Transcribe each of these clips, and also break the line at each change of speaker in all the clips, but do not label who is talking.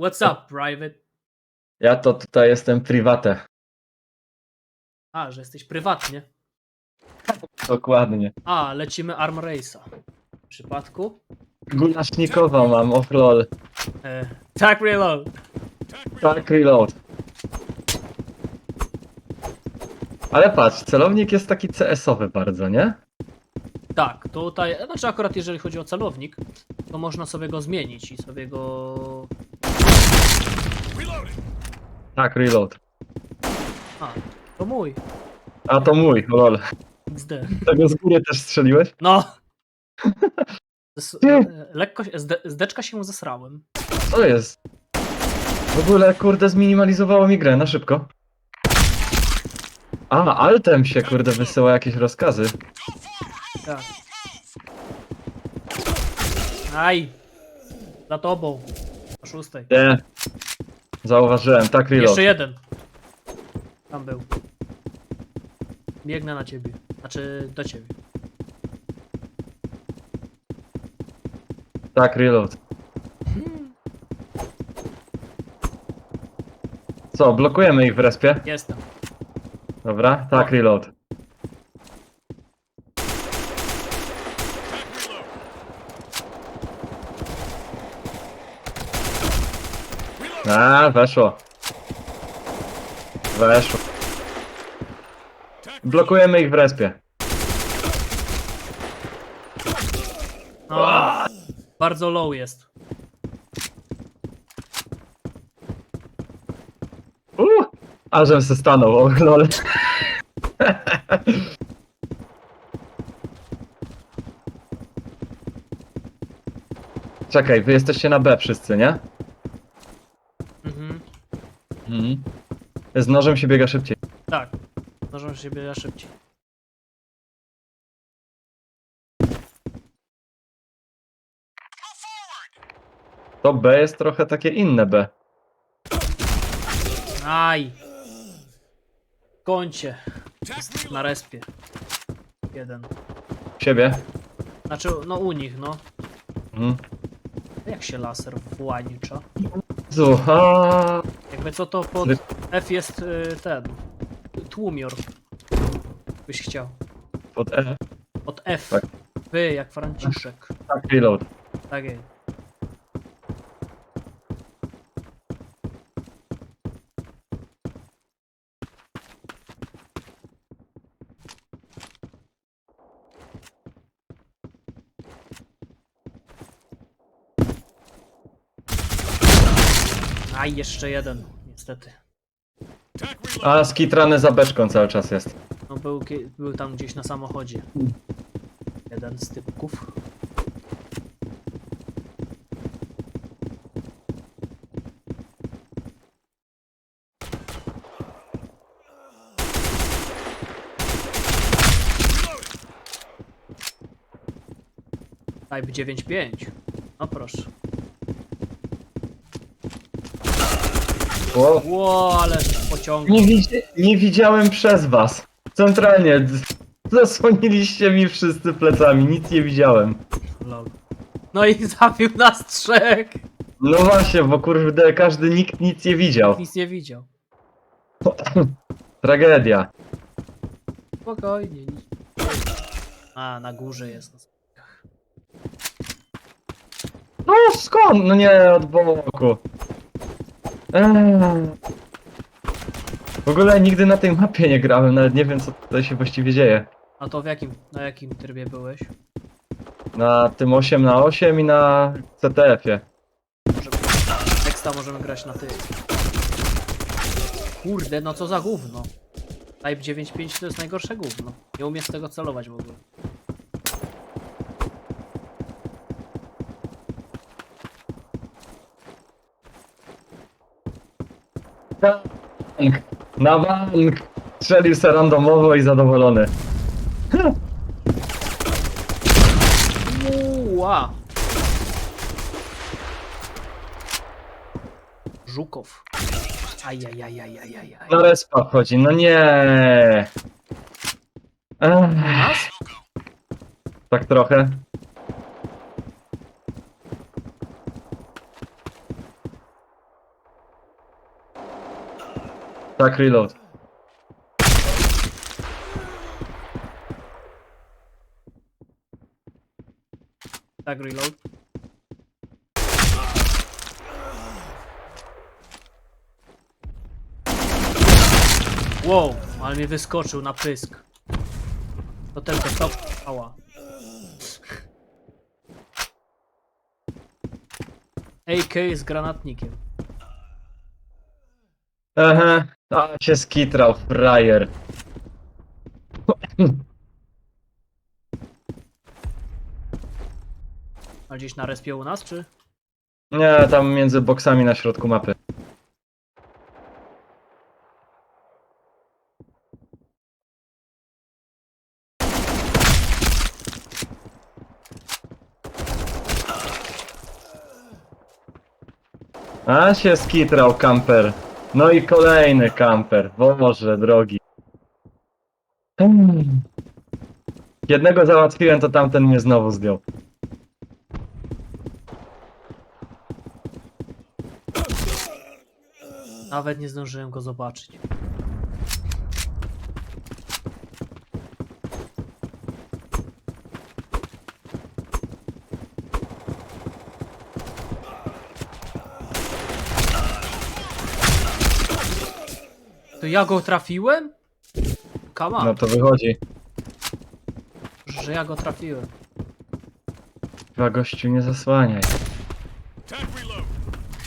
What's up, private?
Ja to tutaj jestem private.
A, że jesteś prywatnie.
Dokładnie.
A, lecimy Arm Race'a. W przypadku?
Gulasznikowa mam, oh lol.
E, tak, reload.
Tak, reload. Ale patrz, celownik jest taki CS-owy bardzo, nie?
Tak, tutaj, znaczy akurat jeżeli chodzi o celownik, to można sobie go zmienić i sobie go...
Tak, reload.
A, to mój.
A to mój, lol.
XD.
Tego z góry też strzeliłeś?
No! E, Lekko, się- zde, zdeczka się zesrałem.
Co jest? W ogóle, kurde, zminimalizowało mi grę, na szybko. A, altem się, kurde, wysyła jakieś rozkazy.
Tak. Aj! Za tobą. O szóstej.
Nie. Zauważyłem, tak, reload.
Jeszcze jeden. Tam był. Biegnę na ciebie. Znaczy do ciebie.
Tak, reload. Co, blokujemy ich w respie?
Jestem.
Dobra, tak, reload. A, weszło. Weszło. Blokujemy ich w respie.
No, bardzo low jest.
Uh, a żem se stanął, o lol. Czekaj, wy jesteście na B wszyscy, nie?
Mhm.
Z nożem się biega szybciej.
Tak. Możemy się biegać szybciej.
To B jest trochę takie inne B.
Aj! W kącie. Jest na respie. Jeden.
Siebie.
Znaczy, no u nich, no.
Mhm.
Jak się laser włanicza?
Zu, a,
Jakby co to pod F jest y, ten. Tłumior. Byś chciał.
pod E.
Od F.
Tak.
Wy, jak Franciszek.
Tak, reload.
Tak jest. Aj, jeszcze jeden, niestety.
A, skitrany za beczką cały czas jest.
No był, kie- był tam gdzieś na samochodzie. Jeden z typków. Type 9.5. No proszę. Ło, ale pociągnął.
nie, widzi nie widziałem przez was. Centralnie. Zasłoniliście mi wszyscy plecami, nic nie widziałem.
Lol. No i zabił nas trzech.
No właśnie, bo kurde, każdy nikt nic nie widział.
Nic nie widział.
Tragedia.
Spokojnie. nic- A, na górze jest.
No skąd? No nie, od boku. Eee. W ogóle nigdy na tej mapie nie grałem, nawet nie wiem co tutaj się właściwie dzieje.
A to w jakim, na jakim trybie byłeś?
Na tym 8 na 8 i na CTF-ie.
Może... Teksta możemy grać na ty. Kurde, no co za gówno. Type 9.5 to jest najgorsze gówno. Nie umiem z tego celować w ogóle.
Bank. Na bank! Strzelił se randomowo i zadowolony.
Uła! Żukow. Ajajajajajaj.
Na respa wchodzi, no nie. Ech,
Nas?
tak trochę. Tak, reload.
Tak, reload. Wow, ale mnie wyskoczył na pysk. To tylko stop. Ała. AK z granatnikiem.
Aha, a się skitrał, frajer.
A gdzieś na respie u nas, czy?
Nie, tam między boksami na środku mapy. A się skitrał kamper. No i kolejny kamper. Boże drogi. Jednego załatwiłem, to tamten mnie znowu zdjął.
Nawet nie zdążyłem go zobaczyć. Ja go trafiłem? Kama,
No to wychodzi.
że ja go trafiłem.
Chyba gościu nie zasłaniaj.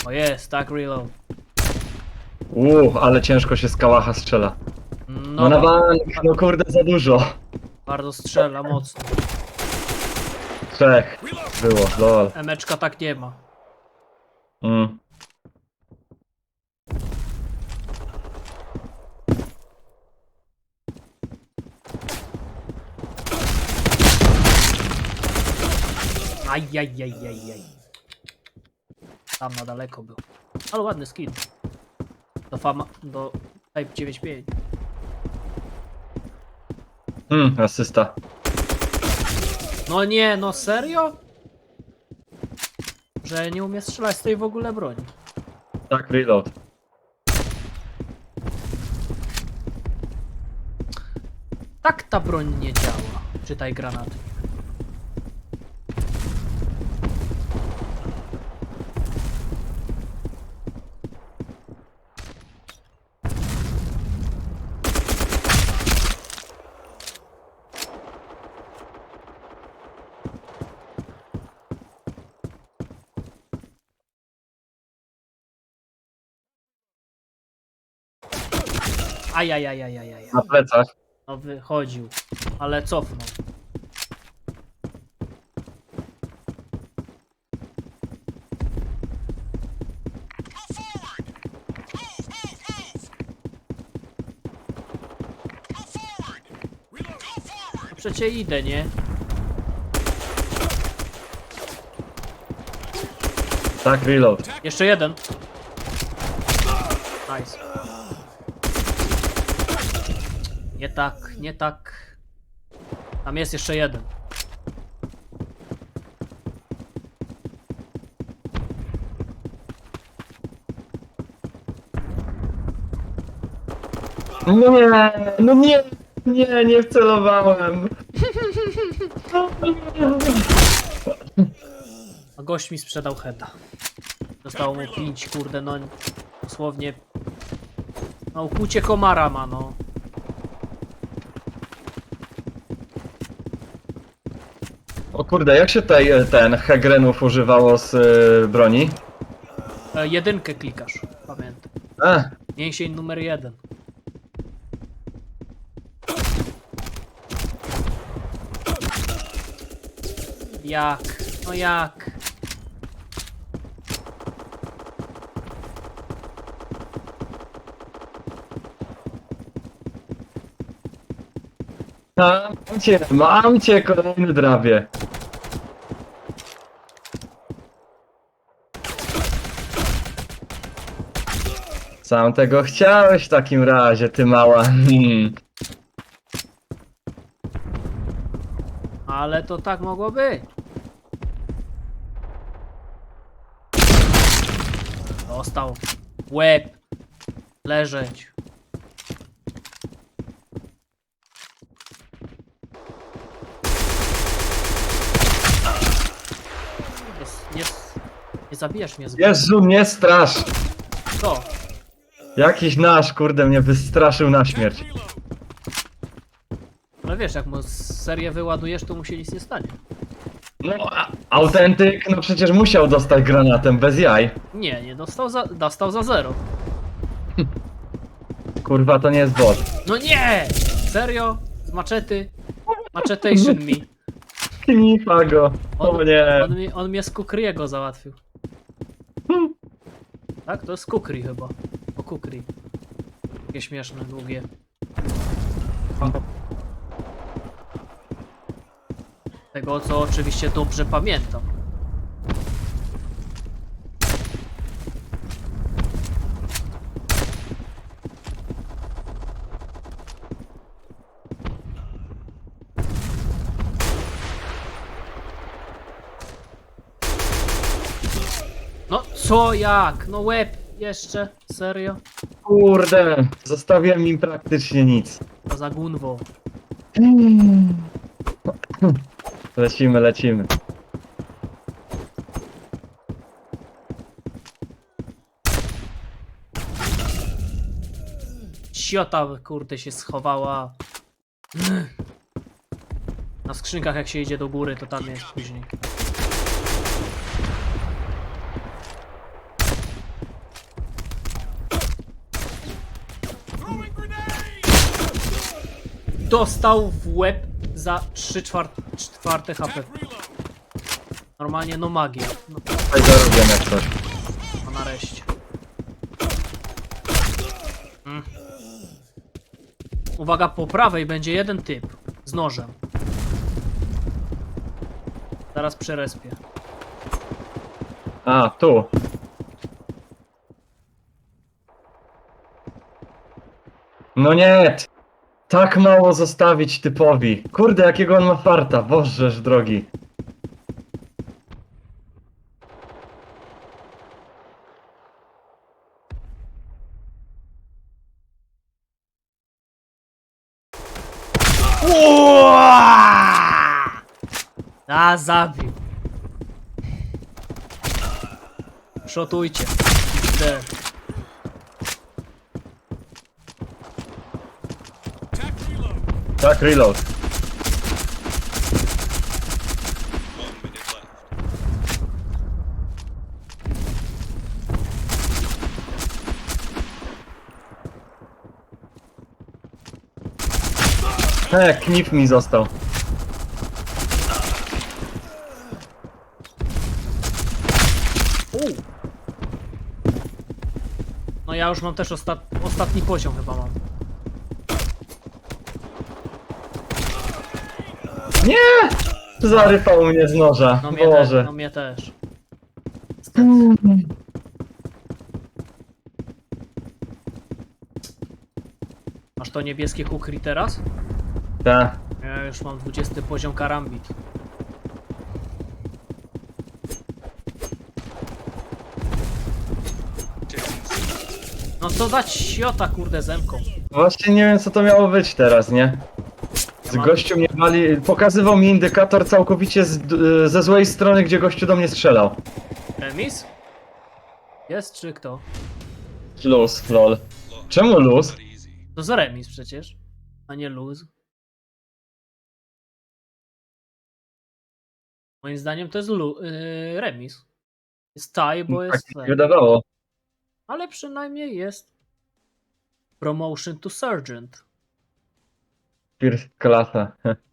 O jest, tak reload.
Uuu, ale ciężko się z kałacha strzela.
No,
No na bank, no kurde za dużo.
bardzo strzela mocno.
Trzech było, lol.
Emeczka tak nie ma.
Mm.
Ajajajajaj. Tam na daleko był. Ale ładny skin. Do fama, do Type 95.
Mm, asysta.
No nie, no serio? Że nie umie strzelać z tej w ogóle broni.
Tak, reload.
Tak ta broń nie działa. Czytaj granat. Ajajajajajaj.
Na plecach.
No wychodził, ale cofnął. No przecie idę, nie?
Tak, reload.
Jeszcze jeden. Nice. Nie tak, nie tak. Tam jest jeszcze jeden.
No nie, no nie, nie, nie wcelowałem.
A gość mi sprzedał heada. Zostało mu 5, kurde, no dosłownie. No, kucie komara ma, no.
O kurde, jak się tutaj e, ten Hegrenów używało z e, broni?
E, jedynkę klikasz, pamiętam.
A,
Mięsień numer jeden. Jak? No jak?
mam cię, mam cię, kolejny drabie. Sam tego chciałeś w takim razie, ty mała. Hmm.
Ale to tak mogło być. Dostał. Łeb. Leżeć. Jest. Nie zabijasz mnie z
Jezu, mnie strasz!
Co?
Jakiś nasz, kurde, mnie wystraszył na śmierć.
No wiesz, jak mu serię wyładujesz, to mu się nic nie stanie.
No, a, autentyk, no przecież musiał dostać granatem, bez jaj.
Nie, nie dostał za, dostał za zero.
Kurwa, to nie jest bot.
No nie! Serio? Z maczety? Machetation me.
Knifa go.
On,
O nie.
on, mi, on mnie z Kukriego załatwił. Tak? To jest Kukri chyba. Kukri. Takie śmieszne, długie. Tego, co oczywiście dobrze pamiętam. No co jak? No łeb jeszcze? Serio?
Kurde, zostawiłem im praktycznie nic.
To za gunwą.
Lecimy, lecimy.
Ciota kurde się schowała. Na skrzynkach jak się idzie do góry, to tam jest później. Dostał w łeb za 3 czwarte, czwarte HP. Normalnie no magia. No,
Tutaj zarobię jak coś.
nareszcie. Mm. Uwaga, po prawej będzie jeden typ z nożem. Zaraz przerespię.
A, tu. No nie! Tak mało zostawić typowi. Kurde, jakiego on ma farta, bożeż drogi.
A, zabił. Szotujcie. Te.
Tak, reload. E, knif mi został.
No ja już mam też ostat... ostatni poziom chyba mam.
Nie! Zarypał mnie z noża.
No mnie, te,
Boże.
no mnie też. Masz to niebieskie kukri teraz?
Tak.
Ja już mam 20 poziom karambit. No co dać siota kurde zemką.
Właśnie nie wiem co to miało być teraz, nie? Gościu mnie wali... Pokazywał mi indykator całkowicie z, d- ze złej strony, gdzie gościu do mnie strzelał.
Remis? Jest czy kto?
Luz, lol. Czemu luz?
To za remis przecież, a nie luz. Moim zdaniem to jest lu- yy, remis. Jest tie, bo
Tak
jest
mi się
ten.
wydawało.
Ale przynajmniej jest promotion to sergeant.
Pierce klasa.